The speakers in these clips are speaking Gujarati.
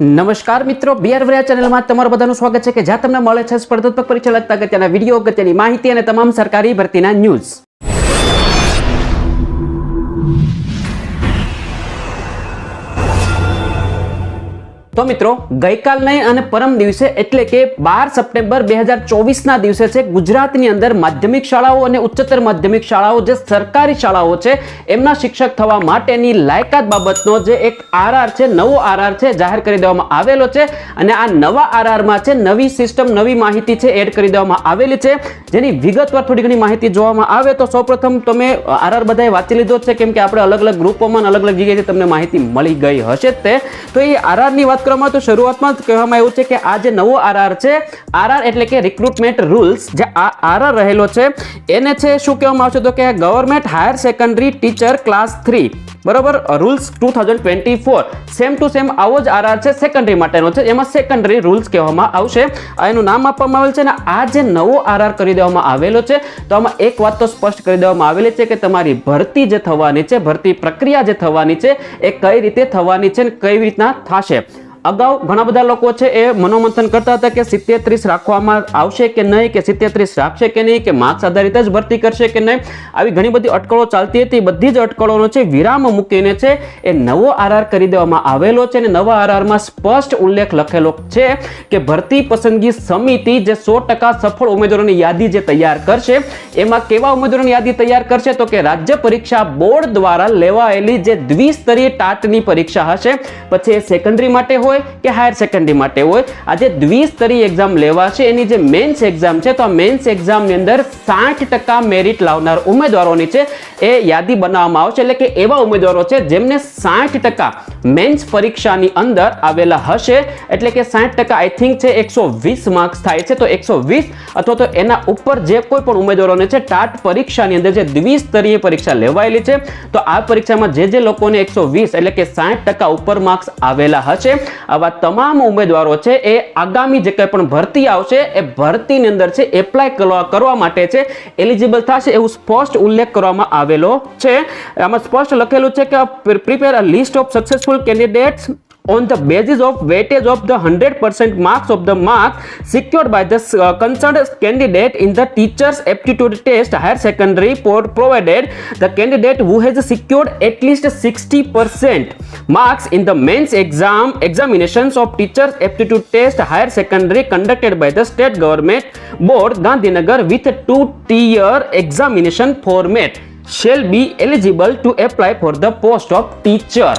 નમસ્કાર મિત્રો બિયર વ્રિયા ચેનલમાં તમારું બધાનું સ્વાગત છે કે જ્યાં તમને મળે છે સ્પર્ધાત્મક પરીક્ષા લગતા અગત્યના વીડિયો, અગત્યની માહિતી અને તમામ સરકારી ભરતીના ન્યૂઝ. તો મિત્રો ગઈકાલને અને પરમ દિવસે એટલે કે બાર સપ્ટેમ્બર બે હજાર ચોવીસના દિવસે છે ગુજરાતની અંદર માધ્યમિક શાળાઓ અને ઉચ્ચતર માધ્યમિક શાળાઓ જે સરકારી શાળાઓ છે, એમના શિક્ષક થવા માટેની લાયકાત બાબતનો જે એક આરઆર છે, નવો આરઆર છે જાહેર કરી દેવામાં આવેલો છે અને આ નવા આરઆરમાં છે નવી સિસ્ટમ, નવી માહિતી છે એડ કરી દેવામાં આવેલી છે. જેની વિગતવાર થોડી ઘણી માહિતી જોવામાં આવે તો સૌપ્રથમ તમે આરઆર બધાએ વાંચી લીધો છે કેમ કે આપણે અલગ અલગ ગ્રુપોમાં અલગ અલગ જગ્યાએથી તમને માહિતી મળી ગઈ હશે તે. તો એ આરઆરની વાત કરવામાં તો શરૂઆતમાં જ કહેવામાં આવ્યું છે કે આ જે નવો આરઆર છે, આરઆર એટલે કે રિક્રુટમેન્ટ રૂલ્સ જે આ આરઆર રહેલો છે, એને છે શું કહેવામાં આવશે તો કે government higher secondary teacher class three બરોબર? Rules two thousand twenty four same to same આવો જ આરઆર છે સેકન્ડરી માટેનો છે. એમાં સેકન્ડરી રૂલ્સ કહેવામાં આવશે. એનું નામ આપવામાં આવેલ છે અને આ જે નવો આરઆર કરી દેવામાં આવેલો છે, તો આમાં એક વાત તો સ્પષ્ટ કરી દેવામાં આવેલી છે કે તમારી ભરતી જે થવાની છે, ભરતી પ્રક્રિયા જે થવાની છે, એ કઈ રીતે થવાની છે અને કઈ રીતના થશે. અગાઉ ઘણા બધા લોકો છે એ મનોમંથન કરતા હતા કે સિત્તેત્રીસ રાખવામાં આવશે કે નહીં, કે સિત્તેત્રીસ રાખશે કે નહીં, કે માર્ક્સ આધારિત જ ભરતી કરશે કે નહીં. આવી ઘણી બધી અટકળો ચાલતી હતી. બધી જ અટકળોનો છે વિરામ મૂકીને છે, એ નવો આરઆર કરી દેવામાં આવેલો છે અને નવા આરઆરમાં સ્પષ્ટ ઉલ્લેખ લખેલો છે કે ભરતી પસંદગી સમિતિ જે સો ટકા સફળ ઉમેદવારોની યાદી જે તૈયાર કરશે, એમાં કેવા ઉમેદવારોની યાદી તૈયાર કરશે? તો કે રાજ્ય પરીક્ષા બોર્ડ દ્વારા લેવાયેલી જે દ્વિસ્તરીય ટાટની પરીક્ષા હશે, પછી એ સેકન્ડરી માટે હોય કે હાયર સેકન્ડરી માટે હોય? આ જે દ્વિસ્તરીય એક્ઝામ લેવાશે, એની જે મેન્સ એક્ઝામ છે, તો આ મેન્સ એક્ઝામની અંદર સાઠ ટકા મેરિટ લાવનાર ઉમેદવારોની છે, એ યાદી બનાવવામાં આવશે. એટલે કે એવા ઉમેદવારો છે. જેમને સાઠ ટકા મેન્સ પરીક્ષાની અંદર આવેલા હશે. એટલે કે સાઠ ટકા આઈ થિંક છે, એકસો વીસ માર્ક્સ થાય છે. તો એકસો વીસ અથવા તો એના ઉપર જે કોઈ પણ ઉમેદવારોને છે, ટાટ પરીક્ષાની અંદર જે દ્વિસ્તરીય પરીક્ષા લેવાયેલી છે, તો આ પરીક્ષામાં જે જે લોકોને એકસો વીસ એટલે કે સાઠ ટકા ઉપર માર્ક્સ આવેલા હશે. આવા તમામ ઉમેદવારો છે, એ આગામી જે કંઈ પણ ભરતી આવશે, એ ભરતીની અંદર છે એપ્લાય કરવા કરવા માટે છે એલિજિબલ થશે એવું સ્પષ્ટ ઉલ્લેખ કરવામાં આવેલો છે. આમાં સ્પષ્ટ લખેલું છે કે prepare a list of successful successful candidates on the basis of weightage of the 100% marks of the mark secured by the uh, concerned candidate in the teacher's aptitude test higher secondary for provided the candidate who has secured at least 60% marks in the mains exam examinations of teacher's aptitude test higher secondary conducted by the state government board gandhinagar with two tier examination format shall be eligible to apply for the post of teacher.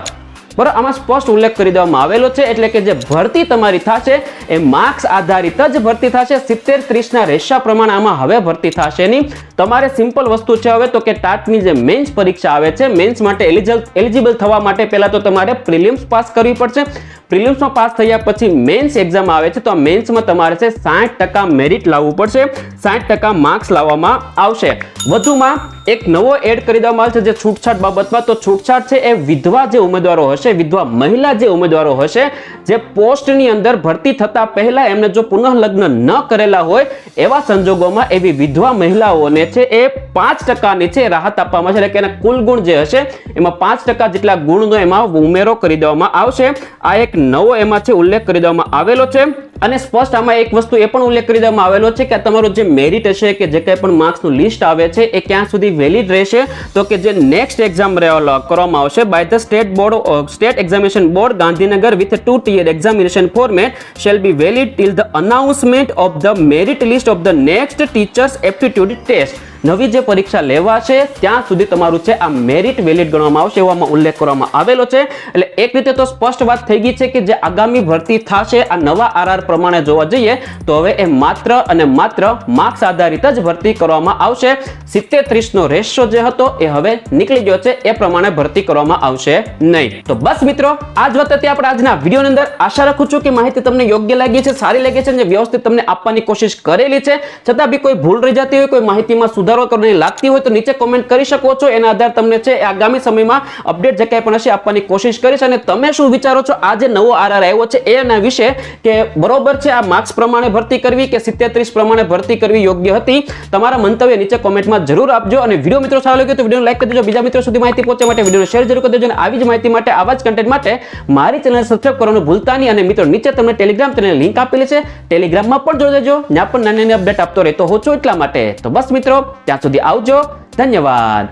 બરાબર? આમાં સ્પષ્ટ ઉલ્લેખ કરી દેવામાં આવેલો છે, એટલે કે જે ભરતી તમારી થશે, એ માર્ક્સ આધારિત જ ભરતી થશે, સિત્તેર ત્રીસના રેશા પ્રમાણે આમાં હવે ભરતી થશે નહીં. તમારે સિમ્પલ વસ્તુ છે હવે તો કે ટાટની જે મેન્સ પરીક્ષા આવે છે, મેન્સ માટે એલિજિબલ થવા માટે પહેલાં તો તમારે પ્રિલિમ્સ પાસ કરવી પડશે. પ્રિલિમ્સમાં પાસ થયા પછી મેન્સ એક્ઝામ આવે છે, તો આ મેન્સમાં તમારે છે સાઠ મેરિટ લાવવું પડશે. સાઠ માર્ક્સ લાવવામાં આવશે. વધુમાં એક નવો એડ કરી દેવામાં આવે છે જે છૂટછાટ બાબતમાં. તો છૂટછાટ છે એ વિધવા જે ઉમેદવારો હશે, વિધવા મહિલા જે ઉમેદવારો હશે, જે પોસ્ટની અંદર ભરતી થતા પહેલા એમને જો પુનઃ લગ્ન ન કરેલા હોય, એવા સંજોગોમાં એવી વિધવા મહિલાઓને છે એ પાંચ ટકાની છે રાહત આપવામાં છે. એટલે કે એના કુલ ગુણ જે હશે, એમાં પાંચ ટકા જેટલા ગુણનો એમાં ઉમેરો કરી દેવામાં આવશે. આ એક નવો એમાં છે, ઉલ્લેખ કરી દેવામાં આવેલો છે. અને સ્પષ્ટ આમાં એક વસ્તુ એ પણ ઉલ્લેખ કરી દેવામાં આવેલો છે કે તમારું જે મેરિટ હશે, કે જે કંઈ પણ માર્ક્સનું લિસ્ટ આવે છે, એ ક્યાં સુધી વેલિડ રહેશે? તો કે જે નેક્સ્ટ એક્ઝામ કરવામાં આવશે by the state board state examination board Gandhinagar with two tier examination format shall be valid till the announcement of the merit list of the next teachers aptitude test નવી જે પરીક્ષા લેવાશે, ત્યાં સુધી તમારું છે આ મેરિટ વેલિડ ગણવામાં આવશે એવામાં ઉલ્લેખ કરવામાં આવેલો છે. એટલે એક રીતે તો સ્પષ્ટ વાત થઈ ગઈ છે કે જે આગામી ભરતી થશે, આ નવા આરઆર પ્રમાણે જોવા જઈએ, તો હવે એ માત્ર અને માત્ર માર્ક્સ આધારિત જ ભરતી કરવામાં આવશે. સિત્તેર ત્રીસનો રેશિયો જે હતો એ હવે નીકળી ગયો છે, એ પ્રમાણે ભરતી કરવામાં આવશે નહીં. તો બસ મિત્રો આ જ વાત હતી આપણે આજના વિડીયોની અંદર આશા રાખું છું કે માહિતી તમને યોગ્ય લાગી છે, સારી લાગી છે અને વ્યવસ્થિત તમને આપવાની કોશિશ કરેલી છે. છતાં બી કોઈ ભૂલ રહી જતી હોય, કોઈ માહિતીમાં સુધાર સુધારો કરવાની લાગતી હોય તો નીચે કોમેન્ટ કરી શકો છો. એના આધાર તમને છે આગામી સમયમાં અપડેટ જે કંઈ પણ હશે આપવાની કોશિશ કરીશ અને તમે શું વિચારો છો? આ જે નવો આરઆર આવ્યો છે એના વિશે કે બરોબર છે, આ માર્ક્સ પ્રમાણે ભરતી કરવી કે સિત્તેત્રીસ પ્રમાણે ભરતી કરવી યોગ્ય હતી? તમારા મંતવ્ય નીચે કોમેન્ટમાં જરૂર આપજો અને વીડિયો મિત્રો સારો લાગ્યો તો વીડિયો લાઈક કરી દેજો. બીજા મિત્રો સુધી માહિતી પહોંચવા માટે વીડિયો શેર જરૂર કરી દેજો અને આવી જ માહિતી માટે, આવા જ કન્ટેન્ટ માટે મારી ચેનલ સબસ્ક્રાઈબ કરવાનું ભૂલતા નહીં અને મિત્રો નીચે તમને ટેલિગ્રામ ચેનલ લિંક આપેલી છે. ટેલિગ્રામમાં પણ જોઈ દેજો ત્યાં પણ નાની નાની અપડેટ આપતો રહેતો હોઉં છું એટલા માટે. તો બસ મિત્રો ત્યાં સુધી આવજો. ધન્યવાદ.